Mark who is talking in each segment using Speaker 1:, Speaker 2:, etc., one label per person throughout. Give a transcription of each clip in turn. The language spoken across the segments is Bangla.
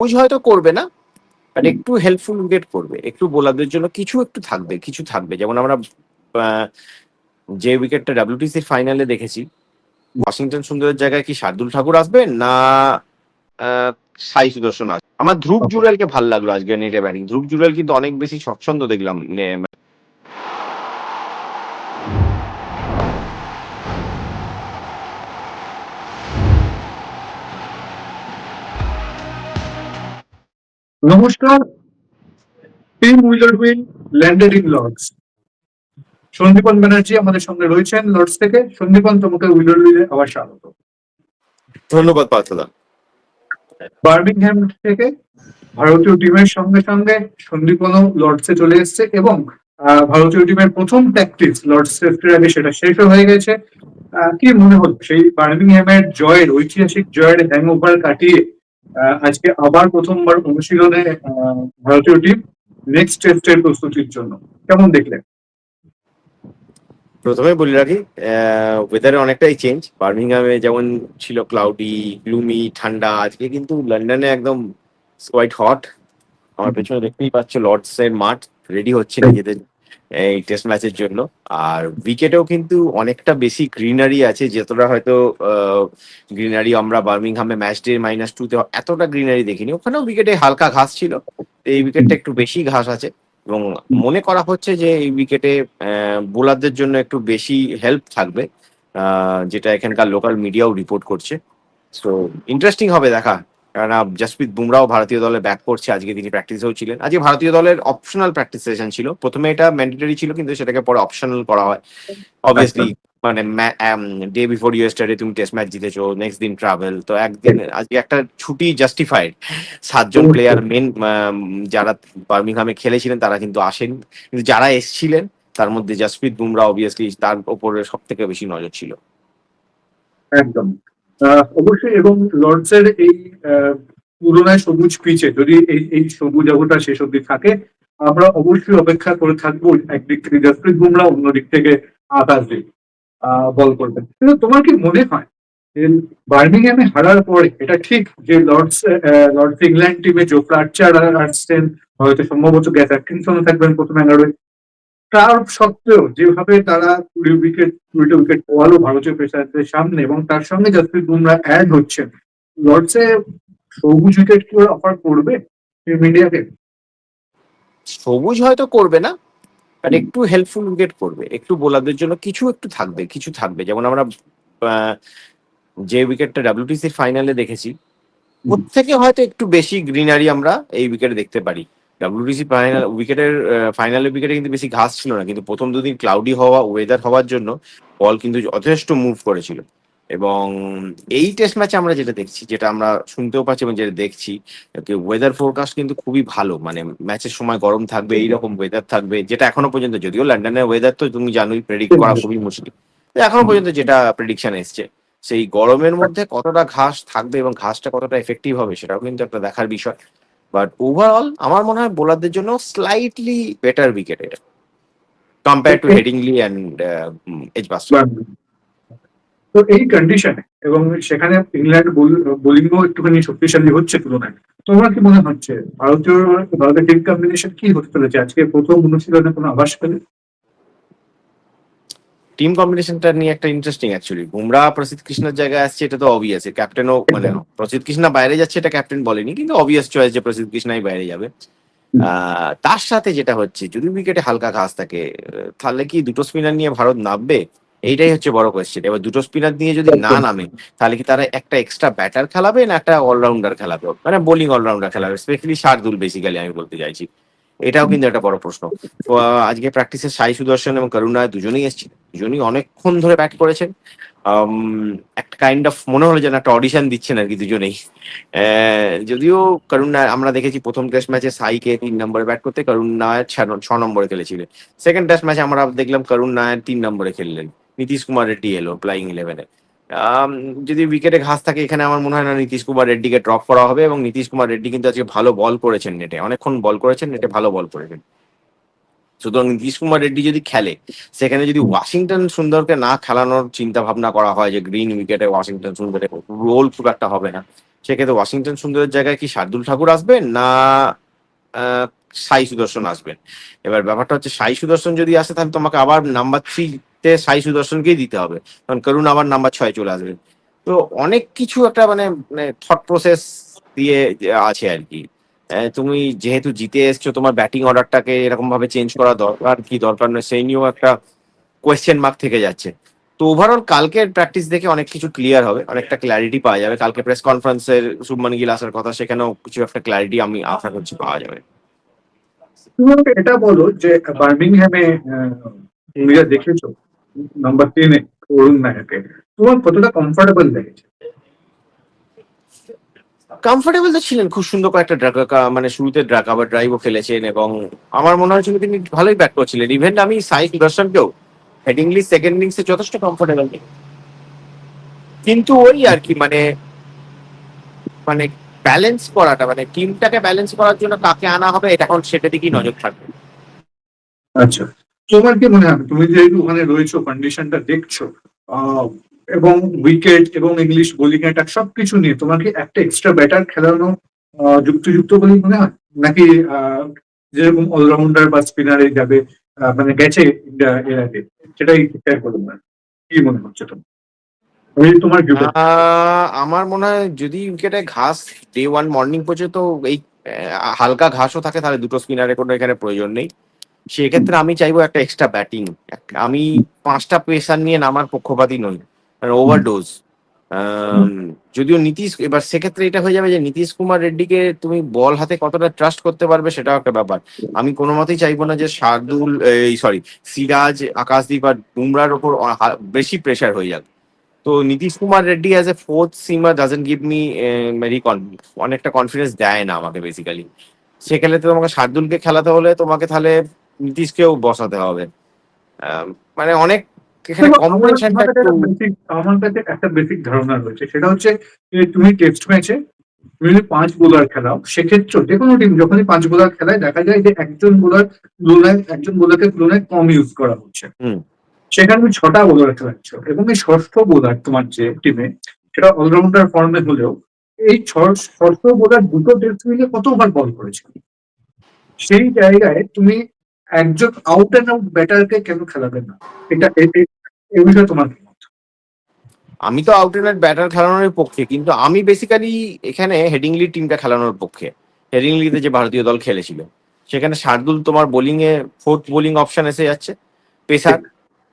Speaker 1: সবুজ হয়তো করবে না বাট একটু হেল্পফুল উইকেট করবে। একটু বোলারদের জন্য কিছু একটু থাকবে কিছু থাকবে। যেমন আমরা আহ, যে উইকেটটা ডাব্লিউটিসির ফাইনালে দেখেছি ওয়াশিংটন সুন্দরের জায়গায় কি শার্দুল ঠাকুর আসবে না সাই সুদর্শন আসবে আমার ধ্রুব জুরেলকে ভালো লাগল আজকে নেটে ব্যাটিং ধ্রুব জুরেল কিন্তু অনেক বেশি স্বচ্ছন্দ দেখলাম
Speaker 2: নমস্কার। টিম উইলার win landed in Lord's Sandipan Banerjee আমাদের সঙ্গে রয়েছেন লর্ডস থেকে। সন্দীপন তোমাকে উইলার উইলে আবার স্বাগত।
Speaker 1: ধন্যবাদ পার্থদা।
Speaker 2: বার্মিংহ্যাম থেকে ভারতীয় টিমের সঙ্গে সঙ্গে সন্দীপনও লর্ডসে চলে এসেছে এবং ভারতীয় টিমের প্রথম প্র্যাকটিস লর্ডস টেস্টের আগে সেটা শেষও হয়ে গেছে। আহ, কি মনে হল? সেই বার্মিংহ্যামের জয়ের ঐতিহাসিক জয়ের হ্যাং ওভার কাটিয়ে আজকে আবার প্রথমবার অনুশীলনে ভারতীয় টিম নেক্সট টেস্টের প্রস্তুতির জন্য। কেমন দেখলেন?
Speaker 1: প্রথমে বলি রাখি ওয়েদারে অনেকটাই চেঞ্জ বার্মিংহামে যেমন ছিল ক্লাউডি গ্লুমি ঠান্ডা আজকে কিন্তু লন্ডনে একদম কোয়াইট হট আমার পেছনে দেখতেই পাচ্ছ লর্ডস এর মাঠ রেডি হচ্ছে নিজেদের এই টেস্ট ম্যাচের জন্য। আর উইকেটেও কিন্তু অনেকটা বেশি গ্রিনারি আছে, যতটা হয়তো গ্রিনারি আমরা বার্মিংহামে ম্যাচ ডে মাইনাস টু তে এতটা গ্রিনারি দেখিনি। ওখানেও উইকেটে হালকা ঘাস ছিল। এই উইকেটটা একটু বেশি ঘাস আছে। এবং মনে করা হচ্ছে যে এই উইকেটে বোলারদের জন্য একটু বেশি হেল্প থাকবে। যেটা এখানকার লোকাল মিডিয়াও রিপোর্ট করছে। সো ইন্টারেস্টিং হবে দেখা। কারণ জসপ্রীত বুমরাও ভারতীয় দলে ব্যাক করছে। আজকে তিনি প্র্যাকটিসেও ছিলেন। আজকে ভারতীয় দলের অপশনাল প্র্যাকটিস সেশন ছিল। প্রথমে এটা ম্যান্ডেটরি ছিল কিন্তু সেটাকে পরে অপশনাল করা হয়। অবভিয়াসলি মানে ডে বিফোর ইউএসটারে তুমি টেস্ট ম্যাচ জিতেছো নেক্সট দিন ট্রাভেল তো একদিন আজকে একটা ছুটি জাস্টিফাইড সাতজন প্লেয়ার মেন যারা বার্মিংহামে খেলেছিলেন তারা কিন্তু আসেন। কিন্তু যারা এসছিলেন তার মধ্যে জসপ্রীত বুমরা অবভিয়াসলি তার উপরে সব থেকে বেশি নজর ছিল।
Speaker 2: একদম। অবশ্যই, এবং লর্ডসের এই তুলনায় সবুজ পিচে যদি এই এই সবুজ আবহটা শেষ অব্দি থাকে, আমরা অবশ্যই অপেক্ষা করে থাকব একদিক থেকে জসপ্রীত বুমরা অন্যদিক থেকে আকাশ দীপ বল করবেন। কিন্তু তোমার কি মনে হয় বার্মিংহামে হারার পরে এটা ঠিক যে লর্ডস লর্ডস ইংল্যান্ড টিমে জোফরা আর্চার আসছেন হয়তো সম্ভবত গ্যাস অ্যাটকিনসনও থাকবেন প্রথম এগারোয়। তার সত্ত্বেও যেভাবে তারা কুড়ি উইকেট কুড়িটা উইকেট পোয়ালো ভারতীয় পেসারদের সামনে এবং তার সঙ্গে জসপ্রীত বুমরা অ্যাড হচ্ছে লর্ডসে সবুজ উইকেট কি অফার করবে টিম ইন্ডিয়াকে
Speaker 1: সবুজ হয়তো করবে না বাট একটু হেল্পফুল উইকেট করবে একটু বোলারদের জন্য কিছু একটু থাকবে কিছু থাকবে। যেমন আমরা যে উইকেটটা ডাব্লিউটিসির ফাইনালে দেখেছি ওর থেকে হয়তো একটু বেশি গ্রিনারি আমরা এই উইকেটে দেখতে পারি। ডাব্লিউটিসি ফাইনাল উইকেটের ফাইনালের উইকেটে কিন্তু বেশি ঘাস ছিল না। কিন্তু প্রথম দুদিন ক্লাউডি হওয়া ওয়েদার হওয়ার জন্য বল কিন্তু যথেষ্ট মুভ করেছিল। এবং এই টেস্ট ম্যাচে আমরা যেটা দেখছি যেটা আমরা শুনতেও পাচ্ছি এবং যেটা দেখছি ওয়েদার ফোরকাস্ট কিন্তু খুবই ভালো। মানে ম্যাচের সময় গরম থাকবে এইরকম ওয়েদার থাকবে যেটা এখনও পর্যন্ত যদিও লন্ডনের ওয়েদার তো তুমি জানোই প্রেডিক্ট করা খুবই মুশকিল। তো এখনও পর্যন্ত যেটা প্রেডিকশন এসছে সেই গরমের মধ্যে কতটা ঘাস থাকবে এবং ঘাসটা কতটা এফেক্টিভ হবে সেটাও কিন্তু একটা দেখার বিষয়। বাট ওভারঅল আমার মনে হয় বোলারদের জন্য স্লাইটলি বেটার উইকেট এটা compare to Headingley and Edgbaston
Speaker 2: তো এই কন্ডিশনে এবং সেখানে ইংল্যান্ড বোলিংও একটুখানি শক্তিশালী হচ্ছে তুলনায়। তোমার কি মনে হচ্ছে? ভারতীয় ভারতের টিম কম্বিনেশন কি হতে চলেছে? আজকে প্রথম অনুশীলনে কোনো আভাস পেলে?
Speaker 1: টিম কম্বিনেশনটা নিয়ে একটা ইন্টারেস্টিং অ্যাকচুয়ালি বুমরা প্রসিদ্ধ কৃষ্ণের জায়গায় আসছে এটা তো অবভিয়াস ক্যাপ্টেনও মানে প্রসিদ্ধ কৃষ্ণা বাইরে যাচ্ছে এটা ক্যাপ্টেন বলেনি কিন্তু অবভিয়াস চয়েস যে প্রসিদ্ধ কৃষ্ণাই বাইরে যাবে। তার সাথে যেটা হচ্ছে যদি উইকেটে হালকা ঘাস থাকে তাহলে কি দুটো স্পিনার নিয়ে ভারত নামবে? এইটাই হচ্ছে বড় কোয়েশ্চেন এবার দুটো স্পিনার নিয়ে যদি না নামে তাহলে কি তারা একটা এক্সট্রা ব্যাটার খেলাবে না একটা অলরাউন্ডার খেলাবে? মানে বোলিং অলরাউন্ডার খেলাবে স্পেশালি শার্দুল বেসিক্যালি আমি বলতে চাইছি। এটাও কিন্তু একটা বড় প্রশ্ন। আজকে প্র্যাকটিসে সাই সুদর্শন এবং করুণা দুজনেই এসেছেন দুজনেই অনেকক্ষণ ধরে ব্যাট করেছেন। একটা কাইন্ড অফ মনে হলো যেন একটা অডিশন দিচ্ছেন আর কি দুজনেই। যদিও করুণা আমরা দেখেছি প্রথম টেস্ট ম্যাচে সাইকে তিন নম্বরে ব্যাট করতে করুণ নায়ার ছ- নম্বরে খেলেছিলেন। সেকেন্ড টেস্ট ম্যাচে আমরা দেখলাম করুণ নায়ার তিন নম্বরে খেললেন। নীতিশ কুমার রেড্ডি এলো প্লাইং ইলেভেনে যদি উইকেটে ঘাস থাকে, এখানে আমার মনে হয় না নীতিশ কুমার রেড্ডিকে ড্রপ করা হবে এবং নীতিশ কুমার রেড্ডি কিন্তু আজকে ভালো বল করেছেন নেটে অনেকক্ষণ বল করেছেন নেটে ভালো বল করেছেন। সুতরাং নীতিশ কুমার রেড্ডি যদি খেলে, সেখানে যদি ওয়াশিংটন সুন্দরকে না খেলানোর চিন্তা ভাবনা করা হয় যে গ্রিন উইকেটে ওয়াশিংটন সুন্দরের রোল খুব একটা হবে না, সেক্ষেত্রে ওয়াশিংটন সুন্দরের জায়গায় কি শার্দুল ঠাকুর আসবেন না সাই সুদর্শন আসবেন? এবার ব্যাপারটা হচ্ছে, সাই সুদর্শন যদি আসে, তাহলে তোমাকে আবার নাম্বার থ্রিতে সাই সুদর্শনকেই দিতে হবে। কারণ করুণ আবার নাম্বার ছয় চলে আসবে। তো অনেক কিছু একটা মানে থট প্রসেস দিয়ে আছে আর কি। আহ, তুমি যেহেতু জিতে এসছো তোমার ব্যাটিং অর্ডারটাকে এরকম ভাবে চেঞ্জ করা দরকার কি দরকার নয় সেই নিয়েও একটা কোয়েশ্চেন মার্ক থেকে যাচ্ছে। তো ওভারঅল কালকের প্র্যাকটিস দেখে অনেক কিছু ক্লিয়ার হবে অনেকটা ক্ল্যারিটি পাওয়া যাবে। কালকে প্রেস কনফারেন্সের শুভমান গিল আসার কথা সেখানেও কিছু একটা ক্ল্যারিটি আমি আশা করছি পাওয়া যাবে।
Speaker 2: তুমি এটা বলো যে বার্মিংহ্যামে আহ, তুমি যা দেখেছ? নাম্বার তিনে অরুণ নায়কে তোমার কতটা কমফোর্টেবল লেগেছে?
Speaker 1: কমফোর্টেবল তো ছিলেন খুব সুন্দর কয়েকটা ড্রাকা মানে শুরুতে ড্রাকা বা ড্রাইভও খেলেছেন এবং আমার মনে হয়েছিল তিনি ভালোই ব্যাট করছিলেন। ইভেন আমি সাই সুদর্শনকেও হেডিংলি সেকেন্ড ইনিংসে যথেষ্ট কমফোর্টেবল কিন্তু ওই আর কি মানে মানে ব্যালেন্স করাটা মানে টিমটাকে ব্যালেন্স করার জন্য কাকে আনা হবে এটা এখন সেটা দিকেই নজর থাকবে।
Speaker 2: আচ্ছা। তোমার কি মনে হয় তুমি যেহেতু ওখানে রয়েছো কন্ডিশনটা দেখছ এবং উইকেট এবং ইংলিশ বোলিং অ্যাটাক সবকিছু নিয়ে তোমার কি একটা এক্সট্রা ব্যাটার খেলানো যুক্তিযুক্ত বলেই মনে হয়? নাকি যেরকম অলরাউন্ডার বা স্পিনারে যাবে মানে গেছে এর আগে সেটাই বলে মনে হয়। কি মনে হচ্ছে তোমার? তোমার
Speaker 1: আমার মনে হয় যদি উইকেটে ঘাস ডে ওয়ান মর্নিং পর্যন্ত এই হালকা ঘাসও থাকে, তাহলে দুটো স্পিনারের কোনো এখানে প্রয়োজন নেই। সেক্ষেত্রে আমি চাইব একটা এক্সট্রা ব্যাটিং আমি পাঁচটা পেসার নিয়ে নামার পক্ষপাতী নই ওভারডোজ যদিও নীতিশ এবার সেক্ষেত্রে এটা হয়ে যাবে যে নীতিশ কুমার রেড্ডিকে তুমি বল হাতে কতটা ট্রাস্ট করতে পারবে সেটাও একটা ব্যাপার। আমি কোনো মতেই চাইব না যে শার্দুল এই সরি সিরাজ আকাশদীপ আর বুমরার ওপর বেশি প্রেশার হয়ে যাবে তো Nitish Kumar Reddy as a fourth seamer doesn't give me very অনেকটা কনফিডেন্স দেয় না আমাকে বেসিক্যালি সেক্ষেত্রে তোমাকে শার্দুলকে খেলাতে হলে তোমাকে তাহলে নীতিশকেও বসাতে হবে। মানে অনেক
Speaker 2: আমার কাছে
Speaker 1: একটা
Speaker 2: বেসিক ধারণা রয়েছে। সেটা হচ্ছে তুমি টেস্ট ম্যাচে তুমি যদি পাঁচ বোলার খেলাও সেক্ষেত্রে যে কোনো টিম যখনই পাঁচ বোলার খেলায় দেখা যায় যে একজন বোলার তুলনায় একজন বোলারকে তুলনায় কম ইউজ করা হচ্ছে। সেখানে তুমি ছটা বোলার খেলাচ্ছ এবং এই ষষ্ঠ বোলার তোমার যে টিমে সেটা অলরাউন্ডার ফর্মে হলেও এই ষষ্ঠ বোলার দুটো টেস্ট মিলে কত ওভার বল করেছে? সেই জায়গায় তুমি একজন আউট অ্যান্ড আউট ব্যাটারকে কেন খেলাবে না? এটা এই বিষয়ে তোমার
Speaker 1: আমি তো আউটলাইন ব্যাটার খেলানোর পক্ষে, কিন্তু আমি বেসিক্যালি এখানে হেডিংলি টিমটা খেলানোর পক্ষে। হেডিংলিতে যে ভারতীয় দল খেলেছিল। সেখানে শার্দুল তোমার bowling a fourth bowling option এসে যাচ্ছে। পেসার,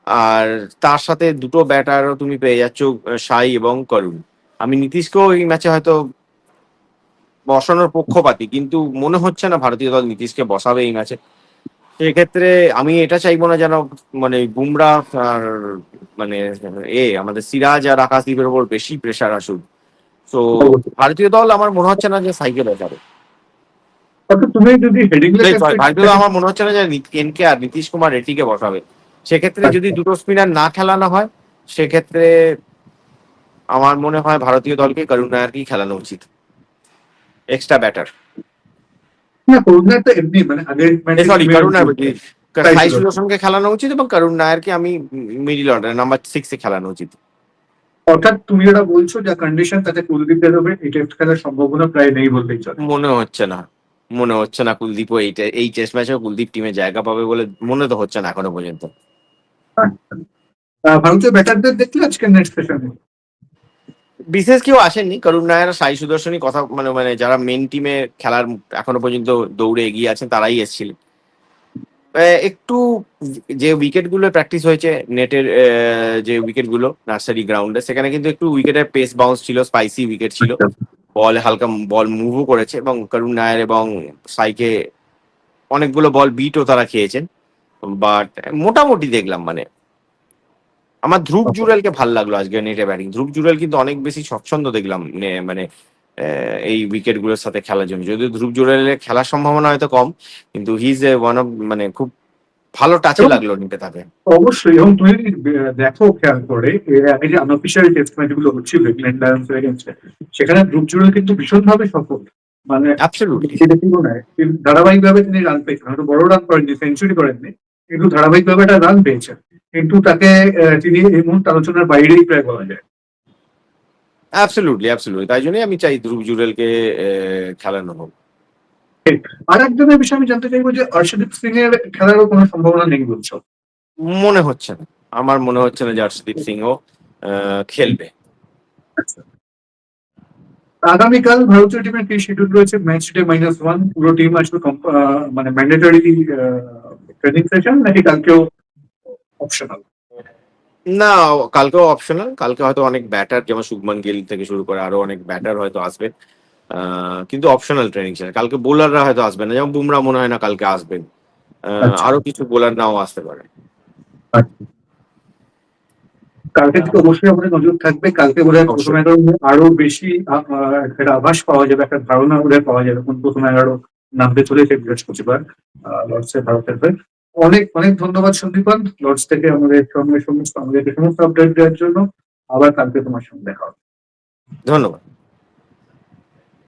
Speaker 1: আর তার সাথে দুটো ব্যাটারও তুমি পেয়ে যাচ্ছ সাই এবং করুণ আমি নীতিশকেও এই ম্যাচে হয়তো বসানোর পক্ষপাতী, কিন্তু মনে হচ্ছে না ভারতীয় দল নীতিশকে বসাবে এই ম্যাচে সেক্ষেত্রে আমি এটা চাইব না যেন মানে বুমরা আর মানে এ আমাদের সিরাজ আর আকাশদীপের উপর বেশি প্রেশার আসুক। তো ভারতীয় দল আমার মনে হচ্ছে না যে সাইকেল যাবে।
Speaker 2: তুমি যদি
Speaker 1: ভারতীয় আমার মনে হচ্ছে না যে এনকে আর নীতিশ কুমার রেড্ডিকে বসাবে। সেক্ষেত্রে যদি দুটো স্পিনার না খেলানো হয় সেক্ষেত্রে আমার মনে হয় ভারতীয় দলকে করুণ নায়ারকেই খেলানো উচিত। এক্সট্রা ব্যাটার
Speaker 2: না করুণা তো এমনি মানে আগের
Speaker 1: সরি করুণ সাই সুদর্শনকে খেলানো উচিত এবং করুণ নায়ারকে আমি মিডিল অর্ডার নাম্বার সিক্সে খেলানো উচিত।
Speaker 2: অর্থাৎ তুমি যেটা বলছো যা কন্ডিশন তাতে কুলদীপ যাদবের এই টেস্ট খেলার সম্ভাবনা প্রায় নেই চলে।
Speaker 1: মনে হচ্ছে না মনে হচ্ছে না কুলদীপও এই এই টেস্ট ম্যাচেও কুলদীপ টিমে জায়গা পাবে বলে মনে তো হচ্ছে না এখনও পর্যন্ত।
Speaker 2: ভারতীয় ব্যাটারদের দেখলে আজকে নেক্সট সেশনে
Speaker 1: বিশেষ কেউ আসেননি করুণ নায়ার সাই সুদর্শনই কথা মানে মানে যারা মেন টিমে খেলার এখনও পর্যন্ত দৌড়ে এগিয়ে আছেন তারাই এসেছিলেন। একটু যে উইকেটগুলো প্র্যাকটিস হয়েছে নেটের যে উইকেটগুলো নার্সারি গ্রাউন্ডে সেখানে কিন্তু একটু উইকেটের পেস বাউন্স ছিল স্পাইসি উইকেট ছিল। বল হালকা বল মুভও করেছে এবং করুণ নায়ার এবং সাইকে অনেকগুলো বল বিটও তারা খেয়েছেন। বাট মোটামুটি দেখলাম মানে আমার ধ্রুব
Speaker 2: Okay.
Speaker 1: জুরেলকে ভালো লাগল আজকে নেটে ব্যাটিং ধ্রুব জুরেল কিন্তু অনেক বেশি স্বচ্ছন্দ দেখলাম মানে আহ, এই উইকেটগুলোর সাথে খেলার জন্য। যদিও ধ্রুব জুরেলের খেলার সম্ভাবনা হয়তো কম কিন্তু হিজ এ ওয়ান অফ মানে খুব ভালো টাচে লাগল নিতে তাকে
Speaker 2: অবশ্যই এবং তুমি যদি দেখো খেয়াল করে এর আগে যে আনঅফিসিয়াল টেস্ট ম্যাচগুলো হচ্ছিল ইংল্যান্ড লায়ন্স এগেন্সে সেখানে ধ্রুব জুড়েল কিন্তু ভীষণভাবে সফল। মানে
Speaker 1: অ্যাবসলিউটলি
Speaker 2: সেটা কি মনে হয় ধারাবাহিকভাবে তিনি রান পেয়েছেন হয়তো বড় রান করেননি সেঞ্চুরি করেননি কিন্তু ধারাবাহিকভাবে একটা রান পেয়েছেন। কিন্তু তাকে তিনি এই মুহূর্তে আলোচনার বাইরেই প্রায় বলা যায়।
Speaker 1: অ্যাবসলুটলি অ্যাবসলুটলি তাই জন্যই আমি চাই ধ্রুব জুরেলকে খেলানো হোক।
Speaker 2: আর একজনের বিষয়ে আমি জানতে চাইব যে অর্ষদীপ সিং এর খেলারও কোনো সম্ভাবনা নেই বলছো?
Speaker 1: মনে হচ্ছে না। আমার মনে হচ্ছে না যে হর্ষদীপ সিংও আহ, খেলবে।
Speaker 2: আগামীকাল ভারতীয় টিমের কি শিডিউল রয়েছে? ম্যাচ ডে মাইনাস ওয়ান পুরো টিম আসবে মানে ম্যান্ডেটরি ট্রেনিং সেশন নাকি কালকেও অপশনাল
Speaker 1: না কালকেও অপশনাল কালকে হয়তো অনেক ব্যাটার যেমন শুভমান গিল থেকে শুরু করে আরও অনেক ব্যাটার হয়তো আসবে। আহ, কিন্তু অপশনাল ট্রেনিং সেশন কালকে বোলাররা হয়তো আসবে না। যেমন বুমরা মনে হয় না কালকে আসবেন। আহ,
Speaker 2: আচ্ছা।
Speaker 1: আরও কিছু বোলার নাও আসতে পারে।
Speaker 2: কালকে থেকে অবশ্যই আমাদের নজর থাকবে। কালকে বোধ হয় প্রথম এগারো আরও বেশি একটা আভাস পাওয়া যাবে একটা ধারণা বোধ পাওয়া যাবে। কোন প্রথম এগারো নামতে চলেছে বৃহস্পতিবার লর্ডসের ভারতের হয়ে। অনেক অনেক ধন্যবাদ সন্দীপন। লর্ডস থেকে আমাদের সঙ্গে সমস্ত আমাদের সমস্ত আপডেট দেওয়ার জন্য। আবার কালকে তোমার সঙ্গে দেখা হবে।
Speaker 1: ধন্যবাদ।